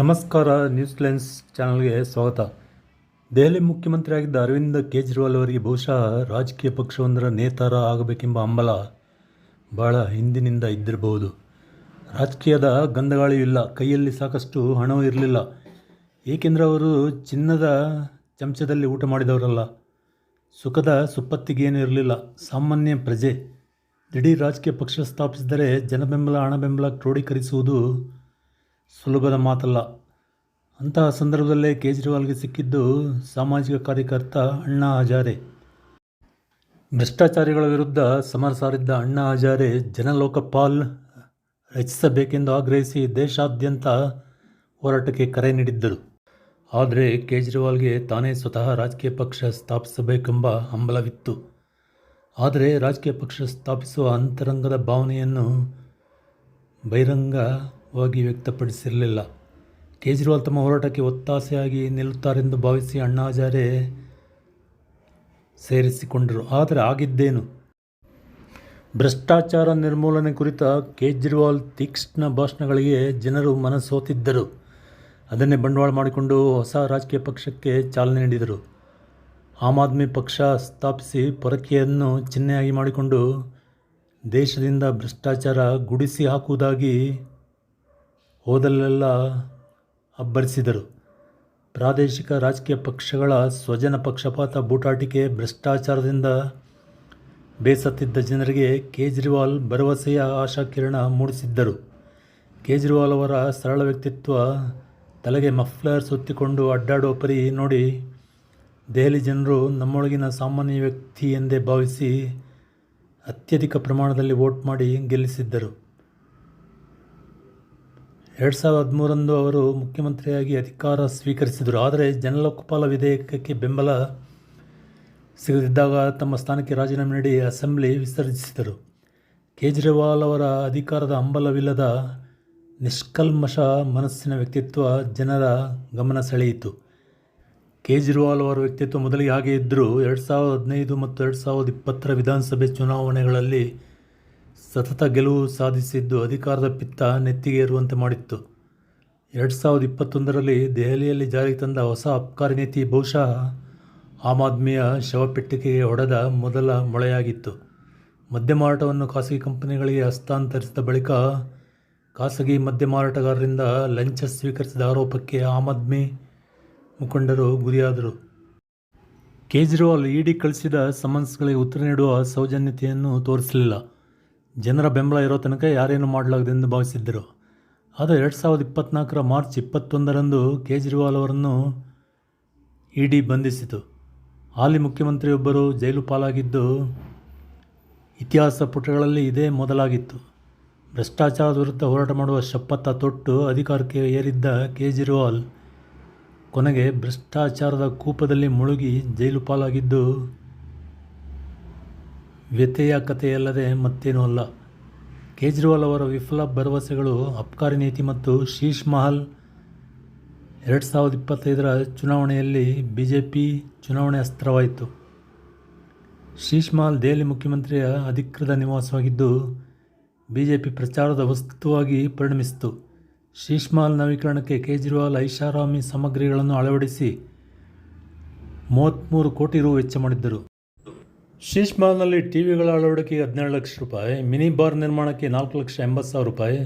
ನಮಸ್ಕಾರ news lines ಚಾನಲ್ಗೆ ಸ್ವಾಗತ. ದೆಹಲಿ ಮುಖ್ಯಮಂತ್ರಿಯಾಗಿದ್ದ ಅರವಿಂದ್ ಕೇಜ್ರಿವಾಲ್ ಅವರಿಗೆ ಬಹುಶಃ ರಾಜಕೀಯ ಪಕ್ಷವೊಂದರ ನೇತಾರ ಆಗಬೇಕೆಂಬ ಹಂಬಲ ಬಹಳ ಹಿಂದಿನಿಂದ ಇದ್ದಿರಬಹುದು. ರಾಜಕೀಯದ ಗಂಧಗಾಳಿಯೂ ಇಲ್ಲ, ಕೈಯಲ್ಲಿ ಸಾಕಷ್ಟು ಹಣವೂ ಇರಲಿಲ್ಲ. ಏಕೆಂದರೆ ಅವರು ಚಿನ್ನದ ಚಮಚದಲ್ಲಿ ಊಟ ಮಾಡಿದವರಲ್ಲ, ಸುಖದ ಸುಪ್ಪತ್ತಿಗೇನೂ ಇರಲಿಲ್ಲ. ಸಾಮಾನ್ಯ ಪ್ರಜೆ ದಿಢೀರ್ ರಾಜಕೀಯ ಪಕ್ಷ ಸ್ಥಾಪಿಸಿದರೆ ಜನಬೆಂಬಲ ಹಣ ಬೆಂಬಲ ಕ್ರೋಢೀಕರಿಸುವುದು ಸುಲಭದ ಮಾತಲ್ಲ. ಅಂತಹ ಸಂದರ್ಭದಲ್ಲೇ ಕೇಜ್ರಿವಾಲ್ಗೆ ಸಿಕ್ಕಿದ್ದು ಸಾಮಾಜಿಕ ಕಾರ್ಯಕರ್ತ ಅಣ್ಣಾ ಹಜಾರೆ. ಭ್ರಷ್ಟಾಚಾರಿಗಳ ವಿರುದ್ಧ ಸಮರ ಸಾರಿದ್ದ ಅಣ್ಣಾ ಹಜಾರೆ ಜನಲೋಕಪಾಲ್ ರಚಿಸಬೇಕೆಂದು ಆಗ್ರಹಿಸಿ ದೇಶಾದ್ಯಂತ ಹೋರಾಟಕ್ಕೆ ಕರೆ ನೀಡಿದ್ದರು. ಆದರೆ ಕೇಜ್ರಿವಾಲ್ಗೆ ತಾನೇ ಸ್ವತಃ ರಾಜಕೀಯ ಪಕ್ಷ ಸ್ಥಾಪಿಸಬೇಕೆಂಬ ಹಂಬಲವಿತ್ತು. ಆದರೆ ರಾಜಕೀಯ ಪಕ್ಷ ಸ್ಥಾಪಿಸುವ ಅಂತರಂಗದ ಭಾವನೆಯನ್ನು ಬಹಿರಂಗವಾಗಿ ವ್ಯಕ್ತಪಡಿಸಿರಲಿಲ್ಲ. ಕೇಜ್ರಿವಾಲ್ ತಮ್ಮ ಹೋರಾಟಕ್ಕೆ ಒತ್ತಾಸೆಯಾಗಿ ನಿಲ್ಲುತ್ತಾರೆಂದು ಭಾವಿಸಿ ಅಣ್ಣಾಜಾರೆ ಸೇರಿಸಿಕೊಂಡರು. ಆದರೆ ಆಗಿದ್ದೇನು? ಭ್ರಷ್ಟಾಚಾರ ನಿರ್ಮೂಲನೆ ಕುರಿತ ಕೇಜ್ರಿವಾಲ್ ತೀಕ್ಷ್ಣ ಭಾಷಣಗಳಿಗೆ ಜನರು ಮನಸೋತಿದ್ದರು. ಅದನ್ನೇ ಬಂಡವಾಳ ಮಾಡಿಕೊಂಡು ಹೊಸ ರಾಜಕೀಯ ಪಕ್ಷಕ್ಕೆ ಚಾಲನೆ ನೀಡಿದರು. ಆಮ್ ಆದ್ಮಿ ಪಕ್ಷ ಸ್ಥಾಪಿಸಿ ಪೊರಕೆಯನ್ನು ಚಿಹ್ನೆಯಾಗಿ ಮಾಡಿಕೊಂಡು ದೇಶದಿಂದ ಭ್ರಷ್ಟಾಚಾರ ಗುಡಿಸಿ ಹಾಕುವುದಾಗಿ ಹೋದಲ್ಲೆಲ್ಲ ಅಬ್ಬರಿಸಿದರು. ಪ್ರಾದೇಶಿಕ ರಾಜಕೀಯ ಪಕ್ಷಗಳ ಸ್ವಜನ ಪಕ್ಷಪಾತ ಬೂಟಾಟಿಕೆ ಭ್ರಷ್ಟಾಚಾರದಿಂದ ಬೇಸತ್ತಿದ್ದ ಜನರಿಗೆ ಕೇಜ್ರಿವಾಲ್ ಭರವಸೆಯ ಆಶಾಕಿರಣ ಮೂಡಿಸಿದ್ದರು. ಕೇಜ್ರಿವಾಲ್ ಅವರ ಸರಳ ವ್ಯಕ್ತಿತ್ವ, ತಲೆಗೆ ಮಫ್ಲರ್ ಸುತ್ತಿಕೊಂಡು ಅಡ್ಡಾಡುವ ಪರಿ ನೋಡಿ ದೆಹಲಿ ಜನರು ನಮ್ಮೊಳಗಿನ ಸಾಮಾನ್ಯ ವ್ಯಕ್ತಿ ಎಂದೇ ಭಾವಿಸಿ ಅತ್ಯಧಿಕ ಪ್ರಮಾಣದಲ್ಲಿ ವೋಟ್ ಮಾಡಿ ಗೆಲ್ಲಿಸಿದ್ದರು. ಎರಡು ಸಾವಿರದ ಹದಿಮೂರರಂದು ಅವರು ಮುಖ್ಯಮಂತ್ರಿಯಾಗಿ ಅಧಿಕಾರ ಸ್ವೀಕರಿಸಿದರು. ಆದರೆ ಜನಲೋಕಪಾಲ ವಿಧೇಯಕಕ್ಕೆ ಬೆಂಬಲ ಸಿಗದಿದ್ದಾಗ ತಮ್ಮ ಸ್ಥಾನಕ್ಕೆ ರಾಜೀನಾಮೆ ನೀಡಿ ಅಸೆಂಬ್ಲಿ ವಿಸರ್ಜಿಸಿದರು. ಕೇಜ್ರಿವಾಲ್ ಅವರ ಅಧಿಕಾರದ ಹಂಬಲವಿಲ್ಲದ ನಿಷ್ಕಲ್ಮಶ ಮನಸ್ಸಿನ ವ್ಯಕ್ತಿತ್ವ ಜನರ ಗಮನ ಸೆಳೆಯಿತು. ಕೇಜ್ರಿವಾಲ್ ಅವರ ವ್ಯಕ್ತಿತ್ವ ಮೊದಲಿಗೆ ಹಾಗೆ ಇದ್ದರೂ ಎರಡು ಸಾವಿರದ ಹದಿನೈದು ಮತ್ತು ಎರಡು ಸಾವಿರದ ಇಪ್ಪತ್ತರ ವಿಧಾನಸಭೆ ಚುನಾವಣೆಗಳಲ್ಲಿ ಸತತ ಗೆಲುವು ಸಾಧಿಸಿದ್ದು ಅಧಿಕಾರದ ಪಿತ್ತ ನೆತ್ತಿಗೇರುವಂತೆ ಮಾಡಿತ್ತು. ಎರಡು ಸಾವಿರದ ಇಪ್ಪತ್ತೊಂದರಲ್ಲಿ ದೆಹಲಿಯಲ್ಲಿ ಜಾರಿಗೆ ತಂದ ಹೊಸ ಅಬ್ಕಾರಿ ನೀತಿ ಬಹುಶಃ ಆಮ್ ಆದ್ಮಿಯ ಶವಪೆಟ್ಟಿಗೆಗೆ ಹೊಡೆದ ಮೊದಲ ಮೊಳೆಯಾಗಿತ್ತು. ಮದ್ಯ ಮಾರಾಟವನ್ನು ಖಾಸಗಿ ಕಂಪನಿಗಳಿಗೆ ಹಸ್ತಾಂತರಿಸಿದ ಬಳಿಕ ಖಾಸಗಿ ಮದ್ಯ ಮಾರಾಟಗಾರರಿಂದ ಲಂಚ ಸ್ವೀಕರಿಸಿದ ಆರೋಪಕ್ಕೆ ಆಮ್ ಆದ್ಮಿ ಮುಖಂಡರು ಗುರಿಯಾದರು. ಕೇಜ್ರಿವಾಲ್ ಇಡಿ ಕಳಿಸಿದ ಸಮನ್ಸ್ಗಳಿಗೆ ಉತ್ತರ ನೀಡುವ ಸೌಜನ್ಯತೆಯನ್ನು ತೋರಿಸಲಿಲ್ಲ. ಜನರ ಬೆಂಬಲ ಇರೋ ತನಕ ಯಾರೇನು ಮಾಡಲಾಗದೆಂದು ಭಾವಿಸಿದ್ದರು. ಆದರೆ ಎರಡು ಸಾವಿರದ ಇಪ್ಪತ್ತ್ನಾಲ್ಕರ ಮಾರ್ಚ್ ಇಪ್ಪತ್ತೊಂದರಂದು ಕೇಜ್ರಿವಾಲ್ ಅವರನ್ನು ಇಡಿ ಬಂಧಿಸಿತು. ಹಾಲಿ ಮುಖ್ಯಮಂತ್ರಿಯೊಬ್ಬರು ಜೈಲು ಪಾಲಾಗಿದ್ದು ಇತಿಹಾಸ ಪುಟಗಳಲ್ಲಿ ಇದೇ ಮೊದಲಾಗಿತ್ತು. ಭ್ರಷ್ಟಾಚಾರದ ವಿರುದ್ಧ ಹೋರಾಟ ಮಾಡುವ ಶಪಥ ತೊಟ್ಟು ಅಧಿಕಾರಕ್ಕೆ ಏರಿದ್ದ ಕೇಜ್ರಿವಾಲ್ ಕೊನೆಗೆ ಭ್ರಷ್ಟಾಚಾರದ ಕೂಪದಲ್ಲಿ ಮುಳುಗಿ ಜೈಲು ಪಾಲಾಗಿದ್ದು ವ್ಯಥೆಯ ಕಥೆಯಲ್ಲದೆ ಮತ್ತೇನೂ ಅಲ್ಲ. ಕೇಜ್ರಿವಾಲ್ ಅವರ ವಿಫಲ ಭರವಸೆಗಳು ಅಬ್ಕಾರಿ ನೀತಿ ಮತ್ತು ಶೀಶ್ ಮಹಲ್ ಎರಡು ಸಾವಿರದ ಇಪ್ಪತ್ತೈದರ ಚುನಾವಣೆಯಲ್ಲಿ ಬಿ ಜೆ ಪಿ ಚುನಾವಣೆ ಅಸ್ತ್ರವಾಯಿತು. ಶೀಶ್ ಮಹಲ್ ದೆಹಲಿ ಮುಖ್ಯಮಂತ್ರಿಯ ಅಧಿಕೃತ ನಿವಾಸವಾಗಿದ್ದು ಬಿ ಜೆ ಪಿ ಪ್ರಚಾರದ ವಸ್ತುವಾಗಿ ಪರಿಣಮಿಸಿತು. ಶೀಶ್ ಮಹಲ್ ನವೀಕರಣಕ್ಕೆ ಕೇಜ್ರಿವಾಲ್ ಐಷಾರಾಮಿ ಸಾಮಗ್ರಿಗಳನ್ನು ಅಳವಡಿಸಿ ಮೂವತ್ತ್ಮೂರು ಕೋಟಿ ರು ವೆಚ್ಚ ಮಾಡಿದ್ದರು. ಶೀಶ್ ಮಹಲ್ನಲ್ಲಿ ಟಿವಿಗಳ ಅಳವಡಿಕೆಗೆ ಹದಿನೇಳು ಲಕ್ಷ ರೂಪಾಯಿ, ಮಿನಿ ಬಾರ್ ನಿರ್ಮಾಣಕ್ಕೆ ನಾಲ್ಕು ಲಕ್ಷ ಎಂಬತ್ತು ಸಾವಿರ ರೂಪಾಯಿ,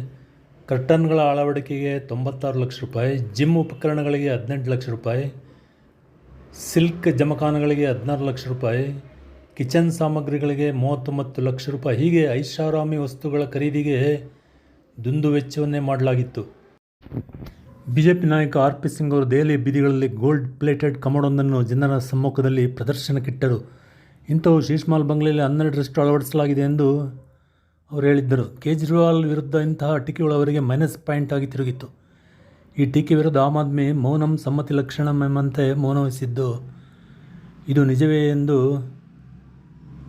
ಕರ್ಟನ್ಗಳ ಅಳವಡಿಕೆಗೆ ತೊಂಬತ್ತಾರು ಲಕ್ಷ ರೂಪಾಯಿ, ಜಿಮ್ ಉಪಕರಣಗಳಿಗೆ ಹದಿನೆಂಟು ಲಕ್ಷ ರೂಪಾಯಿ, ಸಿಲ್ಕ್ ಜಮಖಾನಗಳಿಗೆ ಹದಿನಾರು ಲಕ್ಷ ರೂಪಾಯಿ, ಕಿಚನ್ ಸಾಮಗ್ರಿಗಳಿಗೆ ಮೂವತ್ತೊಂಬತ್ತು ಲಕ್ಷ ರೂಪಾಯಿ. ಹೀಗೆ ಐಷಾರಾಮಿ ವಸ್ತುಗಳ ಖರೀದಿಗೆ ದುಂದು ವೆಚ್ಚವನ್ನೇ ಮಾಡಲಾಗಿತ್ತು. ಬಿ ಜೆ ಪಿ ನಾಯಕ ಆರ್ ಪಿ ಸಿಂಗ್ ಅವರು ದೆಹಲಿ ಬೀದಿಗಳಲ್ಲಿ ಗೋಲ್ಡ್ ಪ್ಲೇಟೆಡ್ ಕಮೋಡೊಂದನ್ನು ಜನರ ಸಮ್ಮುಖದಲ್ಲಿ ಪ್ರದರ್ಶನಕ್ಕಿಟ್ಟರು. ಇಂಥವು ಶೀಶ್ಮಾಲ್ ಬಂಗ್ಲೆಯಲ್ಲಿ ಹನ್ನೆರಡರಷ್ಟು ಅಳವಡಿಸಲಾಗಿದೆ ಎಂದು ಅವರು ಹೇಳಿದ್ದರು. ಕೇಜ್ರಿವಾಲ್ ವಿರುದ್ಧ ಇಂತಹ ಟೀಕೆಗಳು ಅವರಿಗೆ ಮೈನಸ್ ಪಾಯಿಂಟ್ ಆಗಿ ತಿರುಗಿತ್ತು. ಈ ಟೀಕೆ ವಿರುದ್ಧ ಆಮ್ ಆದ್ಮಿ ಮೌನಂ ಸಮ್ಮತಿ ಲಕ್ಷಣಂ ಎಂಬಂತೆ ಮೌನವಹಿಸಿದ್ದು ಇದು ನಿಜವೇ ಎಂದು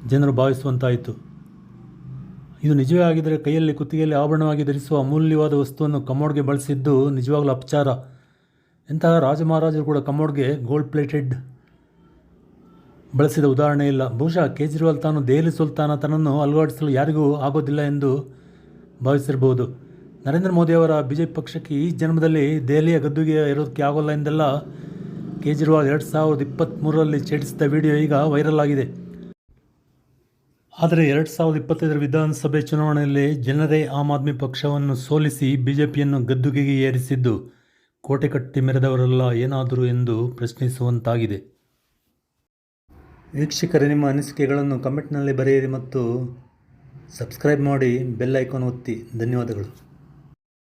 ಜನರು ಭಾವಿಸುವಂತಾಯಿತು. ಇದು ನಿಜವೇ ಆಗಿದ್ದರೆ ಕೈಯಲ್ಲಿ ಕುತ್ತಿಗೆಯಲ್ಲಿ ಆಭರಣವಾಗಿ ಧರಿಸುವ ಅಮೂಲ್ಯವಾದ ವಸ್ತುವನ್ನು ಕಮೋಡ್ಗೆ ಬಳಸಿದ್ದು ನಿಜವಾಗಲೂ ಅಪಚಾರ. ಇಂತಹ ರಾಜಮಹಾರಾಜರು ಕೂಡ ಕಮೋಡ್ಗೆ ಗೋಲ್ಡ್ ಪ್ಲೇಟೆಡ್ ಬಳಸಿದ ಉದಾಹರಣೆ ಇಲ್ಲ. ಬಹುಶಃ ಕೇಜ್ರಿವಾಲ್ ತಾನು ದೆಹಲಿ ಸುಲ್ತಾನ, ತನ್ನನ್ನು ಅಲುಗಾಡಿಸಲು ಯಾರಿಗೂ ಆಗೋದಿಲ್ಲ ಎಂದು ಭಾವಿಸಿರಬಹುದು. ನರೇಂದ್ರ ಮೋದಿಯವರ ಬಿ ಜೆ ಪಕ್ಷಕ್ಕೆ ಈ ಜನ್ಮದಲ್ಲಿ ದೆಹಲಿಯ ಗದ್ದುಗೆ ಇರೋದಕ್ಕೆ ಆಗೋಲ್ಲ ಎಂದೆಲ್ಲ ಕೇಜ್ರಿವಾಲ್ ಎರಡು ಸಾವಿರದ ಇಪ್ಪತ್ತ್ಮೂರರಲ್ಲಿ ಛೇಡಿಸಿದ ವಿಡಿಯೋ ಈಗ ವೈರಲ್ ಆಗಿದೆ. ಆದರೆ ಎರಡು ಸಾವಿರದ ಇಪ್ಪತ್ತೈದರ ವಿಧಾನಸಭೆ ಚುನಾವಣೆಯಲ್ಲಿ ಜನರೇ ಆಮ್ ಆದ್ಮಿ ಪಕ್ಷವನ್ನು ಸೋಲಿಸಿ ಬಿಜೆಪಿಯನ್ನು ಗದ್ದುಗೆಗೆ ಏರಿಸಿದ್ದು ಕೋಟೆ ಕಟ್ಟಿ ಮೆರೆದವರೆಲ್ಲ ಏನಾದರೂ ಎಂದು ಪ್ರಶ್ನಿಸುವಂತಾಗಿದೆ. ವೀಕ್ಷಕರೇ ನಿಮ್ಮ ಅನಿಸಿಕೆಗಳನ್ನು ಕಮೆಂಟ್ನಲ್ಲಿ ಬರೆಯಿರಿ ಮತ್ತು ಸಬ್ಸ್ಕ್ರೈಬ್ ಮಾಡಿ ಬೆಲ್ ಐಕಾನ್ ಒತ್ತಿ. ಧನ್ಯವಾದಗಳು.